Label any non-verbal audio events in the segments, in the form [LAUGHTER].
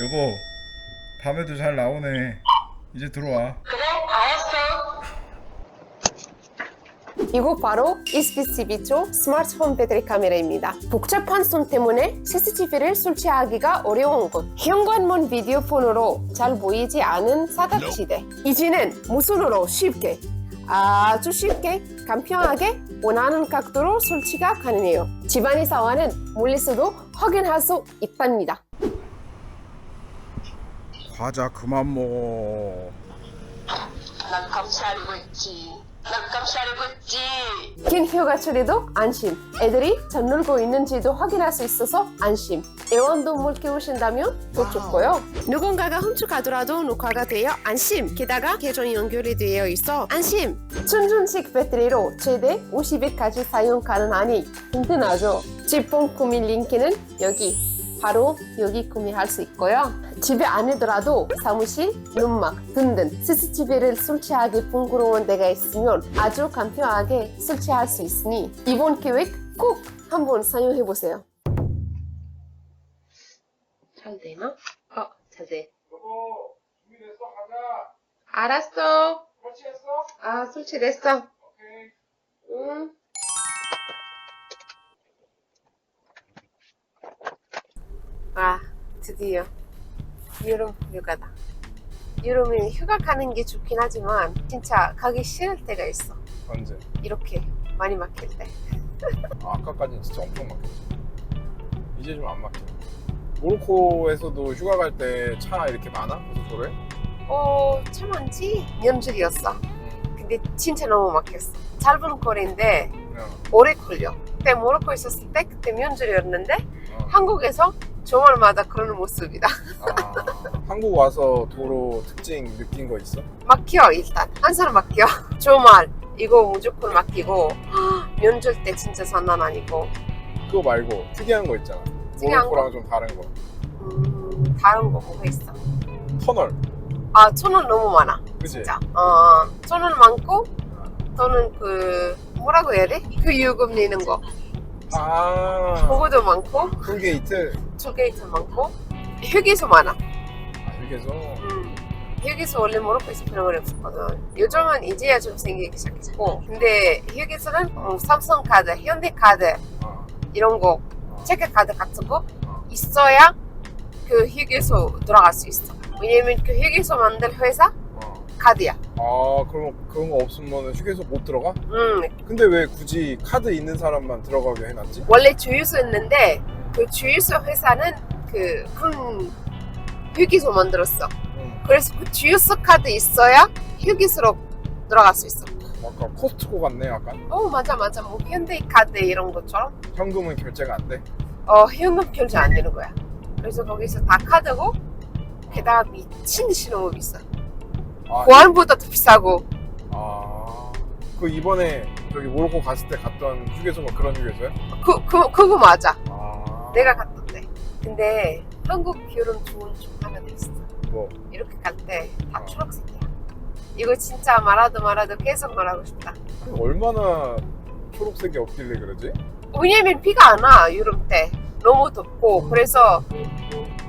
여보, 밤에도 잘 나오네. 이제 들어와. 그래 알았어 이거 바로 ESP12조 스마트폰 배터리 카메라입니다. 복잡한 손 때문에 CCTV를 설치하기가 어려운 곳. 현관문 비디오 폰으로 잘 보이지 않은 사각지대. 이제는 무선으로 쉽게, 아주 쉽게, 간편하게 원하는 각도로 설치가 가능해요. 집안에서와는 멀리서도 확인할 수 있답니다. 과자 그만 먹어. 난 감시하려고 했지 긴 휴가 처리도 안심. 애들이 잘 놀고 있는지도 확인할 수 있어서 안심. 애완동물 키우신다면 더 좋고요. 누군가가 훔쳐가더라도 녹화가 되어 안심. 게다가 계정 연결이 되어 있어 안심. 충전식 배터리로 최대 50일까지 사용 가능하니 든든하죠. 제품 구매 링크는 여기. 바로 여기 구매할 수 있고요. 집에 아니더라도 사무실, 눈막 등등 CCTV를 설치하기 번거로운 데가 있으면 아주 간편하게 설치할 수 있으니 이번 기획 꼭 한번 사용해 보세요. 잘 되나? 어, 잘 돼. 여보, 준비됐어? 가자. 알았어. 설치했어? 아, 설치됐어. 오케이. 응. 아, 드디어 여름 휴가다. 여름에 휴가 가는 게 좋긴 하지만 진짜 가기 싫을 때가 있어. 언제? 이렇게 많이 막힐 때. 아, 아까까지는 진짜 엄청 막혔지. 이제 좀 안 막혀. 모로코에서도 휴가 갈 때 차 이렇게 많아? 고속도로에? 어, 참 많지? 연줄이었어. 응. 근데 진짜 너무 막혔어. 짧은 거리인데 그냥, 오래 걸려. 그때 모로코 있었을 때 그때 면줄이었는데 어. 한국에서 주말마다 그런 모습이다. [LAUGHS] 아, 한국 와서 도로 특징 느낀 거 있어? 막혀 일단 항상 막혀. 주말 이거 무조건 막히고 [GASPS] 면줄 때 진짜 장난 아니고 그거 말고 특이한 거 있잖아. 특이한 모로코랑 좀 다른 거. 음, 다른 거 뭐가 있어? 터널. 아 천원 너무 많아. 그지? 진짜. 어, 천원 많고 또는 그 뭐라고 해야 돼? 그 요금 내는 거 아, 그거도 많고 톨게이트. 투게이트 많고 휴게소 많아. 아, 휴게소. 음. 휴게소 원래 모로코에서 그런 건 없었거든. 요즘은 이제야 좀 생기기 시작했고 근데 휴게소는 뭐 삼성 카드, 현대 카드 아, 이런 거 아, 체크 카드 같은 거 아. 있어야 그 휴게소 들어갈 수 있어. 왜냐면 그 휴게소 만들 회사 어. 카드야. 아, 그럼 그런 거 없으면 휴게소 못 들어가? 음, 근데 왜 굳이 카드 있는 사람만 들어가게 해놨지? 원래 주유소 있는데 그 주유소 회사는 그큰 휴게소 만들었어. 응. 그래서 그 주유소 카드 있어야 휴게소로 들어갈 수 있어. 아까 코스트코 같네, 약간. 어 맞아 맞아 뭐 현대 카드 이런 것처럼 현금은 결제가 안 돼. 어 현금 결제 안 되는 거야. 그래서 거기서 다 카드고 게다가 미친 듯이 너무 비싸. 아, 보안보다 더 비싸고 아, 그 이번에 저기 모로코 갔을 때 갔던 휴게소가 그런 휴게소야? 그, 그, 그거 맞아. 아, 내가 갔던데. 근데 한국 결혼 좋은 점 하나 있어. 뭐, 이렇게 갈 때다 어. 초록색이야. 이거 진짜 말하도 말하도 계속 말하고 싶다. 얼마나 초록색이 없길래 그러지? 왜냐면 비가 안 와, 여름 때. 너무 덥고, 그래서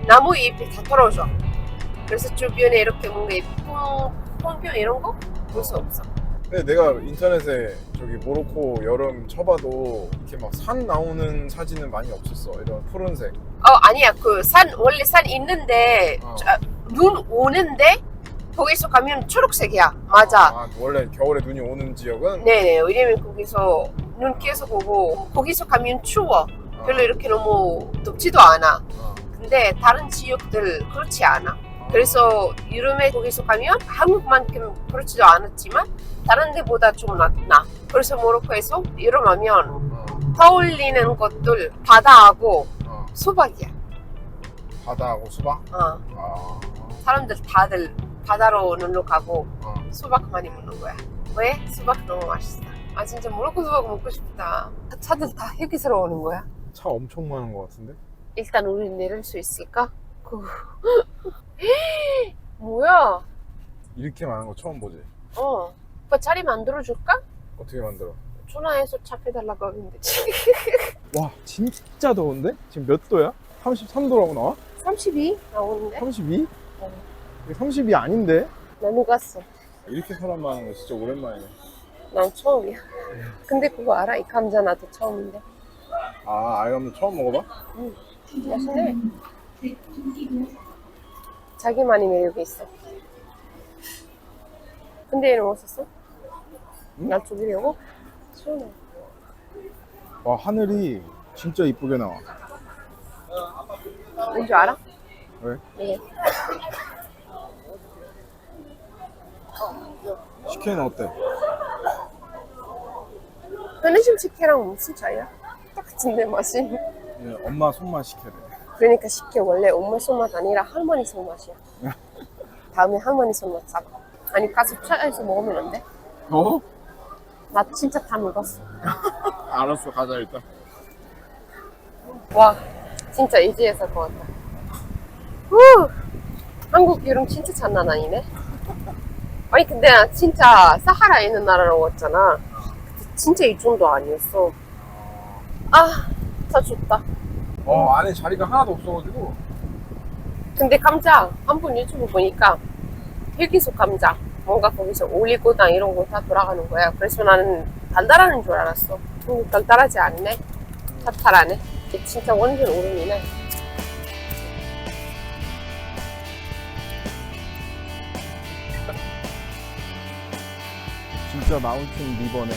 나무 잎이 다 떨어져. 그래서 주변에 이렇게 뭔가 예쁜 풍경 이런 거 볼 수 없어. 근데 내가 인터넷에 저기 모로코 여름 쳐봐도 이렇게 막 산 나오는 사진은 많이 없었어. 이런 푸른색. 어, 아니야. 그 산, 원래 산 있는데, 어. 저, 눈 오는데, 거기서 가면 초록색이야. 맞아. 아, 원래 겨울에 눈이 오는 지역은 네네. 왜냐면 거기서 눈 계속 오고, 거기서 가면 추워. 어, 별로 이렇게 너무 덥지도 않아. 어, 근데 다른 지역들 그렇지 않아. 그래서 여름에 거기서 가면 한국만큼 그렇지도 않았지만 다른 데보다 좀 낫나. 그래서 모로코에서 여름하면 어, 떠올리는 것들 바다하고 어. 수박이야. 바다하고 수박. 어. 아, 사람들 다들 바다로 놀러 가고 어. 수박 많이 먹는 거야. 왜? 수박 너무 맛있어. 아 진짜 모로코 수박 먹고 싶다. 차들 다 휴게소로 오는 거야. 차 엄청 많은 것 같은데? 일단 우리 내릴 수 있을까? 그... [LAUGHS] 뭐야? 이렇게 많은 거 처음 보지. 어. 오빠 자리 만들어 줄까? 어떻게 만들어? 전화해서 잡혀달라고 되지. [LAUGHS] 와 진짜 더운데? 지금 몇 도야? 33도라고 나와? 32 나오는데? 32? 어. 이게 30이 아닌데? 나 녹았어. 이렇게 사람 많은 거 진짜 오랜만이네. 난 처음이야. 근데 그거 알아? 이 감자 나도 처음인데. 아 알감도 처음 먹어봐? 맛있네. 자기만의 매력이 있어. 근데 얘는 뭐 썼어? 응? 날 죽이려고? 시원해. 와 하늘이 진짜 이쁘게 나와. 왠지 알아? 왜? 네. 식혜는 어때? 편의점 식혜랑 무슨 차이야? 똑같은데 맛이. 네, 엄마 손맛 식혜래. 그러니까 식혜 원래 엄마 손맛 아니라 할머니 손맛이야. 다음에 할머니 손맛 사봐. 아니 가서 차에서 먹으면 안 돼? 어? 나 진짜 다 먹었어. [LAUGHS] 알았어 가자 일단. 와 진짜 이지에 살것 같다. 후 한국 여름 진짜 장난 아니네. 아니 근데 나 진짜 사하라 있는 나라라고 왔잖아. 근데 진짜 이 정도 아니었어. 아 다 좋다. 어 안에 자리가 하나도 없어가지고. 근데 감자 한 번 유튜브 보니까 헬기소 감자 뭔가 거기서 올리고당 이런 거 다 돌아가는 거야. 그래서 나는 달달하는 줄 알았어. 근데 달달하지 않네. 타탈하네. 이게 진짜 완전 오름이네. 진짜 마운틴 리버네.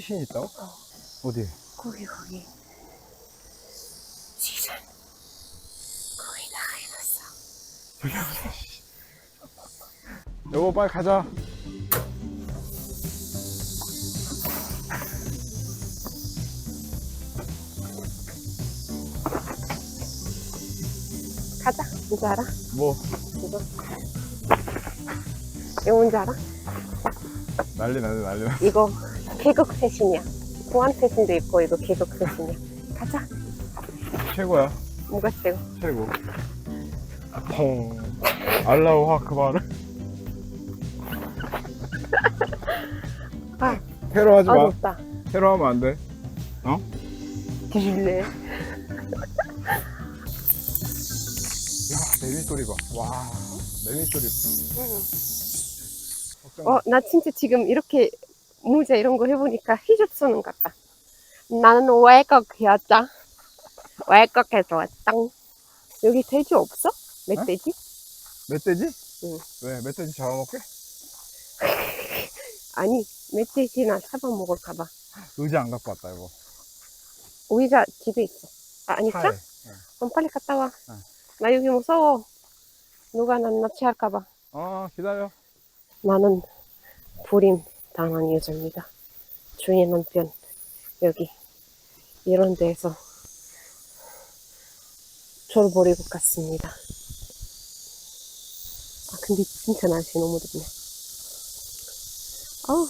시신 있다고? 어디? 거기 거기. 시선. 거기 나가 있었어. [LAUGHS] 여보 빨리 가자. 가자. 뭔지 알아? 뭐 이거. 이거 뭔지 알아? 난리 나네 난리 나. 이거 계곡 세신이야. 보안 세신도 있고 이거 계곡 세신이야. 가자. 최고야 뭐가 최고? 최고. 펑. 알라우 아크바르. [LAUGHS] 아, 테러 하지 아 마. 덥다. 테러 하면 안 돼. 뒤질래. 야, 매미 소리 봐. 와, 매미 소리. 걱정 마. 어, 나 진짜 지금 이렇게 모자 이런 거 해보니까 히잡 쓰는 것 같다. 나는 외국이었다. 외국에서 왔다. 여기 돼지 없어? 멧돼지? 멧돼지? 응. 왜? 멧돼지 잡아먹게? [LAUGHS] 아니, 멧돼지나 잡아먹을까봐. 의자 안 갖고 왔다, 이거. 의자 집에 있어. 아, 아니, 있어? 차에. 그럼 빨리 갔다 와. 응. 나 여기 무서워. 누가 난 납치할까봐. 어, 기다려. 나는 불임 당한 여자입니다. 주의 남편 여기 이런 데에서 저를 버리고 갔습니다. 아 근데 진짜 날씨 너무 덥네. 아우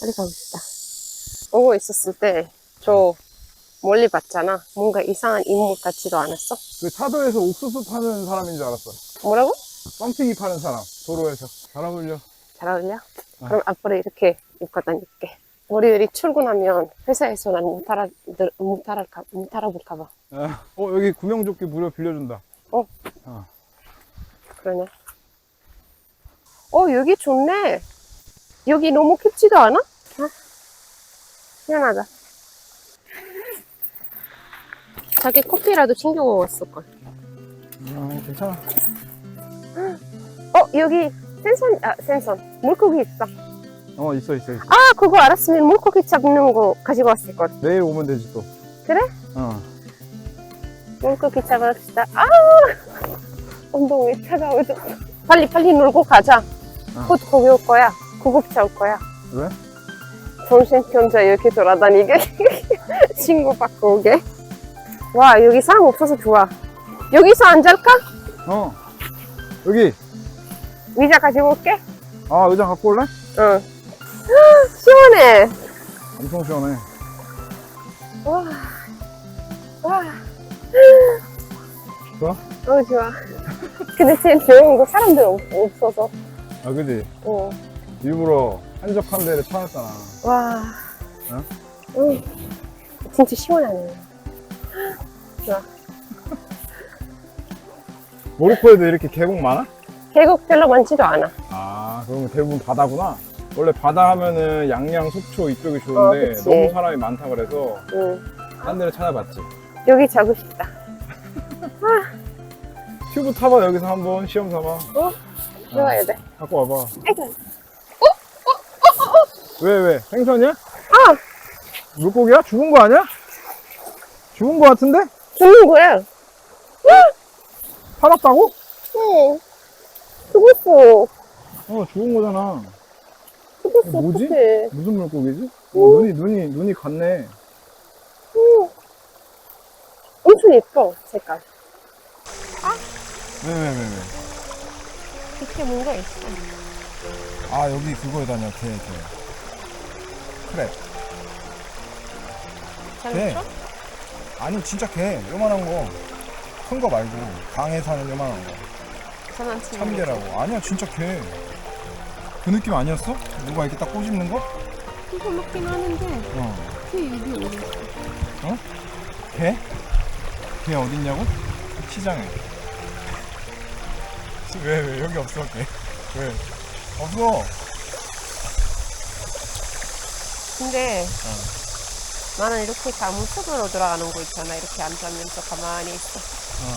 빨리 가고 싶다. 오고 있었을 때 저 멀리 봤잖아. 뭔가 이상한 인물 같지도 않았어? 그 차도에서 옥수수 파는 사람인 줄 알았어. 뭐라고? 뻥튀기 파는 사람. 도로에서. 잘 어울려. 잘 어울려? 그럼 앞으로 이렇게 입고 다닐게. 월요일이 출근하면 회사에서 난못 알아, 못 알아볼까, 못 알아볼까봐. 아, 어, 여기 구명조끼 무료 빌려준다. 그러네. 어, 여기 좋네. 여기 너무 춥지도 않아? 어? 희한하다. 자기 커피라도 챙겨고 왔을걸. 아, 괜찮아. 어, 여기 생선, 아, 생선. 물고기 있어. 어, 있어, 있어, 있어. 아, 그거 알았으면 물고기 잡는 거 가지고 왔을걸. 내일 오면 되지, 또. 그래? 어. 물고기 잡읍시다. 아! [LAUGHS] 엉덩이 차가워져. 빨리 빨리 놀고 가자. 어. 곧 거기 올 거야. 구급차 올 거야. 왜? 정신병자 이렇게 돌아다니게. [LAUGHS] 신고받고 오게. 와, 여기 사람 없어서 좋아. 여기서 앉을까? 어. 여기. 의자 가지고 올게. 아, 의자 갖고 올래? 응. [GASPS] 시원해. 엄청 시원해. 와. 와. 좋아? 어, 좋아. 근데 제일 좋은 거 사람들 없, 없어서. 아, 그지? 어. 일부러 한적한 데를 찾았잖아. 와. 어? 응. 진짜 시원하네. [GASPS] 좋아. 모로코에도 이렇게 계곡 많아? 계곡 별로 많지도 않아. 아, 그러면 대부분 바다구나. 원래 바다 하면은 양양, 속초 이쪽이 좋은데 어. 너무 사람이 많다 그래서 응. 딴 데를 찾아봤지. 여기 자고 싶다. [LAUGHS] 튜브 타봐 여기서 한번 시험 삼아. 어? 들어가야 돼. 갖고 와봐. 아이고. 왜 왜? 생선이야? 아! 물고기야? 죽은 거 아니야? 죽은 거 같은데? 죽는 거야. 살았다고? 응. 죽었어. 어 죽은 거잖아. 죽었어. 뭐지? 어떡해. 무슨 물고기지? 어, 응. 눈이 눈이 눈이 갔네. 응. 엄청 예뻐, 색깔. 왜왜왜 왜, 왜? 밑에 뭔가 있어. 아 여기 그거에다냐 개 개. 그래. 개. 장초? 아니 진짜 개 요만한 거. 큰 거 말고 강에 사는 요만한 거. 장난치는 참개라고. 아니야 진짜 개. 그 느낌 아니었어? 누가 이렇게 딱 꼬집는 거? 이거 먹긴 하는데 어. 그 입이 오래 있어. 개? 개 어딨냐고? 시장에. [LAUGHS] 왜, 왜, 여기 없어, 개? 왜? 없어! 근데 나는 이렇게 다 물속으로 들어가는 거 있잖아. 이렇게 앉으면서 가만히 있어. 어.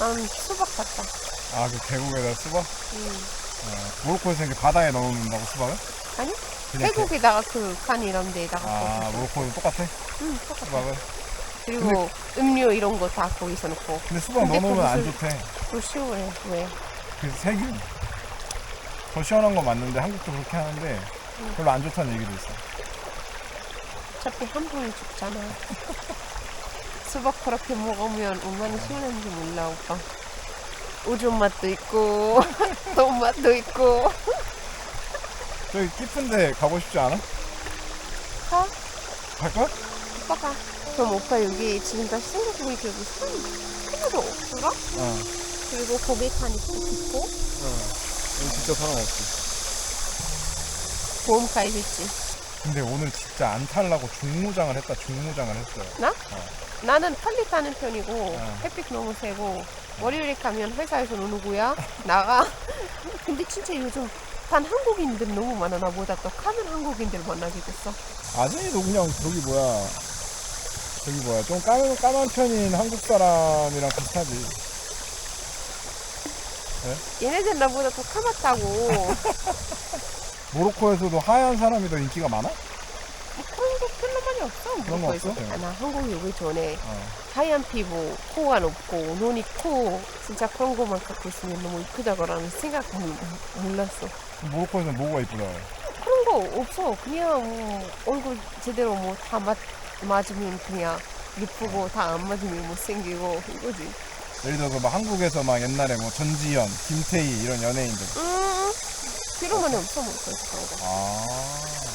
나는 수박 같다. 아, 그 계곡에다 수박? 음. 어. 모로코에서 이렇게 바다에 넣는다고 수박을? 아니? 그냥 태국에다가 그 칸 이런 데다가 아, 꽂고. 모로코도 똑같아? 응, 똑같아. 수박을? 그리고 음료 이런 거 다 거기서 넣고. 근데 수박 근데 넣어놓으면 안 거기서- 좋대. 또 쉬워해. 왜? 그 세균. 더 시원한 건 맞는데 한국도 그렇게 하는데 별로 안 좋다는 얘기도 있어. 어차피 한 번에 죽잖아. [LAUGHS] 수박 그렇게 먹으면 얼마나 시원한지 몰라, 오빠. 오줌 맛도 있고, [LAUGHS] 똥 맛도 있고. 저기 깊은데 가고 싶지 않아? 가? 갈 거야? 오빠 가. 그럼 오빠 여기 지금 다시 생각해보니까 여기 산 하나도 없더라? 어. 그리고 고객칸 있고 깊고 여기 진짜 사람 없지. 보험 가입했지. 근데 오늘 진짜 안 탈라고 중무장을 했다 중무장을 했어요 나? 나는 빨리 타는 편이고 어. 햇빛 너무 세고 월요일에 가면 회사에서 누구야? 나가. [LAUGHS] 근데 진짜 요즘 단 한국인들 너무 많아 나보다 더 카는 한국인들 만나게 됐어. 아진이도 그냥 저기 뭐야 저기 뭐야 좀 까만, 까만 편인 한국 사람이랑 비슷하지 얘네들 나보다 더 카맣다고. [LAUGHS] 모로코에서도 하얀 사람이 더 인기가 많아? 뭐 그런 거 별로 많이 없어. 그런 거. 없어? 아, 나 한국 오기 전에 어. 하얀 피부, 코가 높고 눈이 커. 진짜 그런 거만 갖고 있으면 너무 이쁘다고라는 생각 몰- 몰랐어. 모로코에서는 뭐가 이쁘다 그런 거 없어. 그냥 뭐 얼굴 제대로 뭐 다 맞으면 그냥 예쁘고 다 안 맞으면 못생기고 이거지. 예를 들어서 막 한국에서 막 옛날에 뭐 전지현, 김태희 이런 연예인들 음, 그런 건 없어 모르겠어 그런 거. 아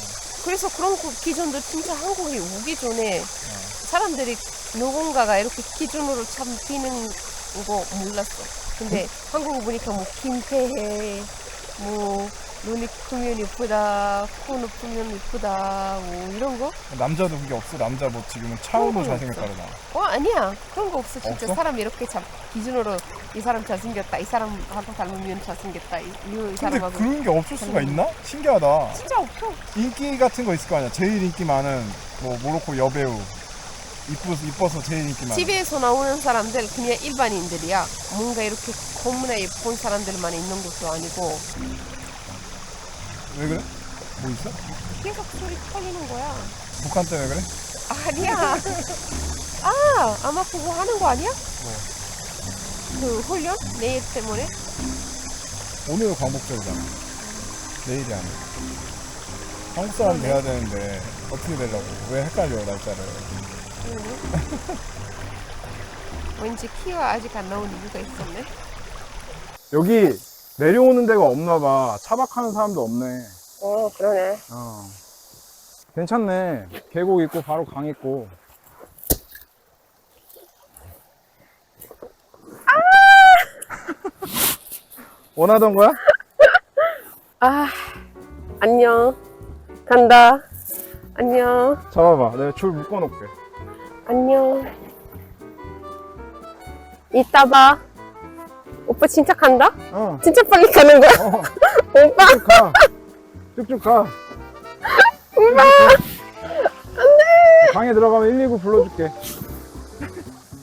그래서 그런 거 기준도 진짜 한국에 오기 전에 어. 사람들이 누군가가 이렇게 기준으로 잡히는 거 몰랐어. 근데 한국 보니까 뭐 김태혜, 뭐 눈이 크면 예쁘다, 코 높으면 예쁘다, 뭐 이런 거? 남자도 그게 없어. 남자 뭐 지금은 차은우 그런 거 잘생겼다 그러나 어 아니야. 그런 거 없어 진짜. 없어? 사람 이렇게 잡 기준으로 이 사람 잘생겼다 이 사람하고 닮으면 잘생겼다 이, 이 근데 사람하고 그런 게 없을 수가 있나? 신기하다. 진짜 없어. 인기 같은 거 있을 거 아니야. 제일 인기 많은 뭐 모로코 여배우 이뻐서, 이뻐서 제일 인기 많은. TV에서 나오는 사람들 그냥 일반인들이야. 뭔가 이렇게 너무나 예쁜 사람들만 있는 것도 아니고 왜 그래? 뭐 있어? 계속 소리 터지는 거야 북한 때문에 그래? 아니야 아 아마 그거 하는 거 아니야? 뭐? 그 훈련? 내일 때문에? 오늘 광복절이잖아 내일이 아니야 한국 사람 돼야 되는데 어떻게 되려고 왜 헷갈려 날짜를 [LAUGHS] 왠지 키가 아직 안 나온 이유가 있었네 여기 내려오는 데가 없나 봐. 차박하는 사람도 없네. 어, 그러네. 어. 괜찮네. 계곡 있고 바로 강 있고. 원하던 거야? 아, 안녕. 간다. 안녕. 잡아봐. 내가 줄 묶어놓을게. 안녕. 이따 봐. 오빠 진짜 간다? 어. 진짜 빨리 가는 거야? 어. [LAUGHS] 오빠! 쭉 가. 쭉쭉 가. 오빠! 방에 들어가면 119 불러줄게.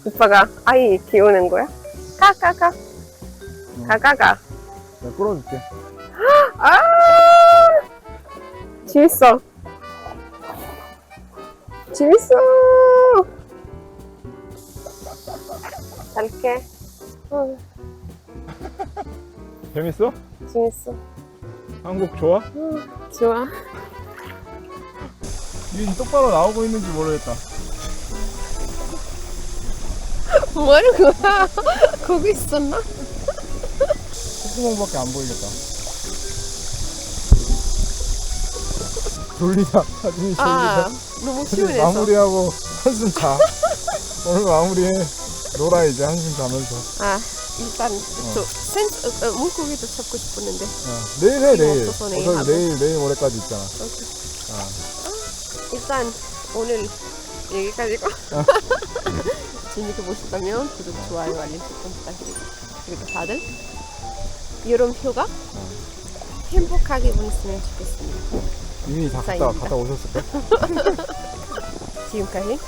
오빠가 아이 키우는 거야? 가, 가, 가. 가, 가, 가. 내가 끌어줄게. [GASPS] 아! 재밌어. 재밌어. 잘게. 응, 재밌어? 재밌어. 한국 좋아? 응, 좋아. 유인 똑바로 나오고 있는지 모르겠다. [LAUGHS] 뭐 하는 거야? [LAUGHS] 거기 있었나? 콧구멍밖에 안 보이겠다. 졸리다. 사진이 졸리다. 아, 너무 시원해서. 마무리하고 한숨 자. 오늘 마무리해. 놀아 이제 한숨 자면서. 아, 일단 저 센스, 어, 어, 물고기도 잡고 싶었는데. 어. 내일 해 내일. 없어서 내일 어차피 하고. 내일 내일 모레까지 있잖아. 오케이. 어. 일단 오늘 여기까지고. [LAUGHS] 재밌게 보셨다면 구독, 좋아요, 알림 설정 부탁드리고 그리고 다들 여름 휴가 행복하게 보냈으면 좋겠습니다. 이미 다 갔다. 갔다 오셨을까? [LAUGHS] 지금까지